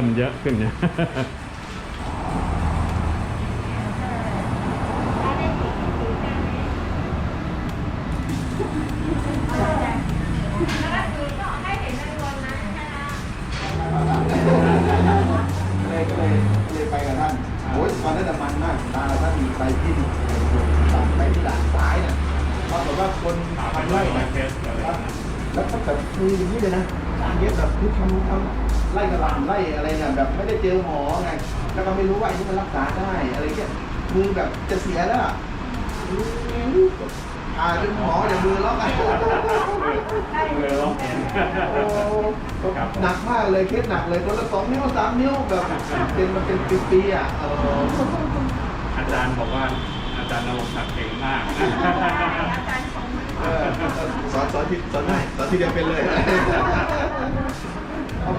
ริ่มเยอะขึ้นเนี่ยเลยก็เลยเลยไปกับท่านโอ้ยตอนนั้นน่ะมันมากตาท่านมีไปที่ตัดไปที่ด่านซ้ายน่ะปรากฏว่าคนทำไร่น่ะครับแล้วก็แบบคืออย่างนี้เลยนะอันนี้แบบคือทำทำ ไล่กระหล่ำไล่อะไรเนี่ยแบบไม่ได้เจอหมอไงแล้วก็ไม่รู้ว่าไอ้นี่มันรักษาได้อะไรเงี้ยมือแบบจะเสียแล้วอะอ่าเป็นหมออย่ามือล็อกอะมือล็อกเองโอ้หนักมากเลยเคสหนักเลยคนละสองนิ้วสามนิ้วแบบเป็นมันเป็นปีๆอะเอออาจารย์บอกว่าอาจารย์นรงค์ศักดิ์เก่งมากเออสอนสอนที่สอนได้สอนที่เดียวเป็นเลย เ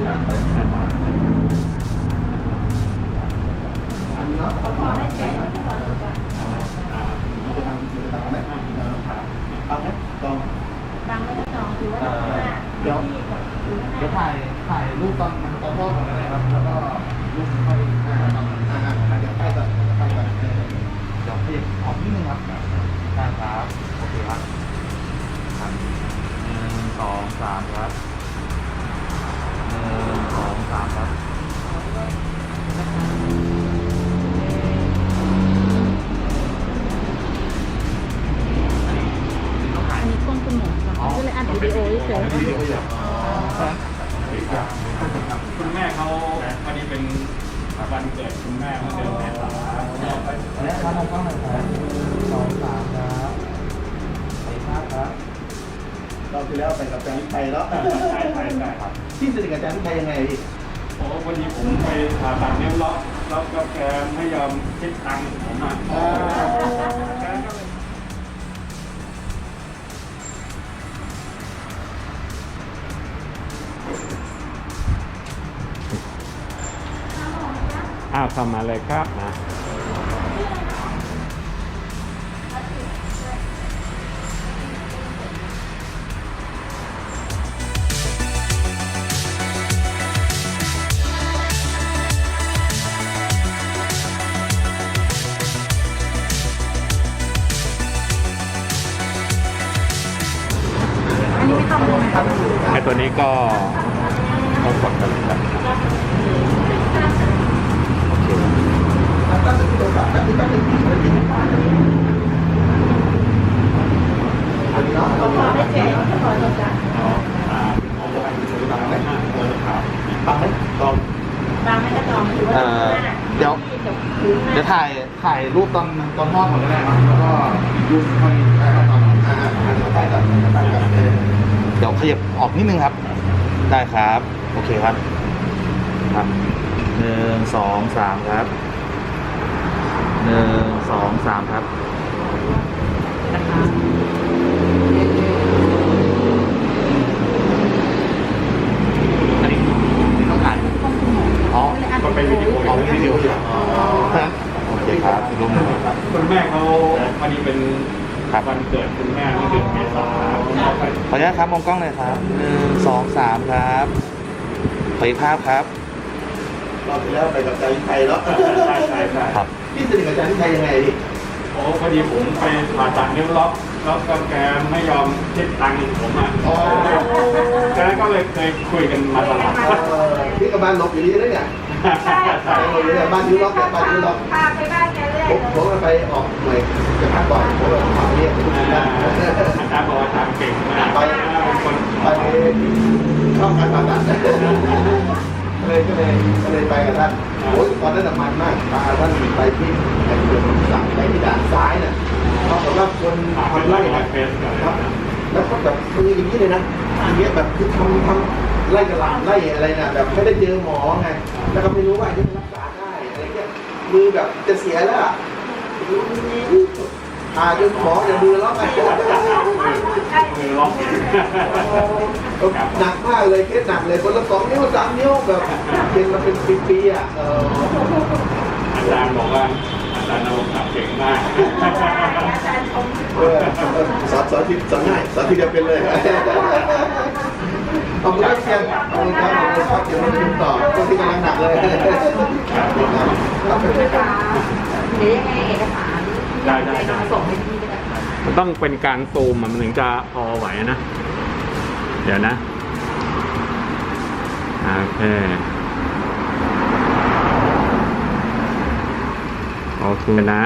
อ วันเกิดคุณแม่เมื่อเดือนเมษาแล้วครับมองกล้องหน่อยครับสองสามครับไปภาพครับเราที่แล้วไปกับอาจารย์ไทยแล้วใช่ใช่ใช่ครับที่สนิทกับอาจารย์ไทยยังไงพี่โอ้วันนี้ผมไปผ่าตัดนิ้วล็อกแล้วก็แกไม่ยอมคิดตังค์ผมอะ แกก็เลยอ้าวทำมาเลยครับนะอันนี้ไม่ต้องดูนะครับไอตัวนี้ก็ต้องกดกันเลยครับ ตั้งแต่ที่โทรศัพท์ตั้งแต่ตั้งแต่ที่โทรศัพท์อันนี้เนาะ ขอไม่เจ๊ขอจบจ้ะ บังไหมบังไหมลอง บางไม่ได้จองคือว่าเดี๋ยวเดี๋ยวถ่ายถ่ายรูปตอนตอนพ่อก่อนก็ได้ครับแล้วก็รูปค่อยได้ครับตอนอ่าอ่าเดี๋ยวไปก่อนเดี๋ยวไปก่อนเออเดี๋ยวขยับออกนิดนึงครับ ได้ครับ โอเคครับครับหนึ่งสองสามครับหนึ่งสองสามครับ อันนี้นี่ต้องถ่าย อ๋อ ก็เป็นวิดีโอ เอาวิดีโออยู่อ๋อโอเคครับรูปหนึ่งครับ คุณแม่เขาวันนี้เป็นวันเกิดคุณแม่เมื่อเดือนเมษาผมเอาไป ขออนุญาตครับมองกล้องหน่อยครับหนึ่งสองสามครับขออีกภาพครับรอบที่แล้วไปกับอาจารย์ไทยแล้วใช่ใช่ใช่ครับพี่สนิทกับอาจารย์ไทยยังไงดิโอ้พอดีผมไปผ่าตัดนิ้วล็อกแล้วก็แกไม่ยอมคิดตังค์ผมอะอ๋อแกก็เลยเคยคุยกันมาตลอดเออพี่กับบ้านหลบอยู่นี่ด้วยเนี่ยใช่หลบอยู่เนี่ยบ้านยูล็อกเนี่ยบ้านยูล็อกพาไปบ้านแกเลย ผมก็ไปออกหน่วยจะพักก่อนผมก็ทำเนี่ยทุกอ่าทีนะอาจารย์บอกว่าอาจารเก่งมากเป็นคนไปเข้าการผ่าตัดเลยก็เลยก็เลยไปกับท่านโอ้ยตอนนั้นมันมากตาท่านไปที่ไอ้เดือนไปที่ด่านซ้ายน่ะปรากว่าคนเป็นทำไล่ไร่นะครับแล้วก็แบบมืออย่างนี้เลยนะอย่างเงี้ยแบบคือทำทำไล่กระหล่ำไล่อะไรน่ะแบบไม่ได้เจอหมอไงแล้วก็ไม่รู้ว่าไอ้นี่มันรักษาได้อะไรเงี้ยมือแบบจะเสียแล้ว อะอ่าจนหมออย่ามือล็อกไงมือล็อกหนักมากเลยเคสหนักเลยคนละสองนิ้วสามนิ้วแบบเป็นมาเป็นปีๆอะอาจารย์บอกว่าอาจารย์นรงค์ศักดิ์เก่งมากอาจารย์ชมเออสอนสอนที่สอนง่ายสอนที่เดียวเป็นเลยขอบคุณครับเชียร์ขอบคุณครับขอบคุณครับเดี๋ยวเราจะดูต่อคนที่กำลังหนักเลยเดี๋ ยวยังไงเอกสารได้ได้จะส่งไปที่นี่ก็ได้มันต้องเป็นการซูมอะมันถึงจะพอไหวนะ เดี๋ยวนะโอเคโอเคนะ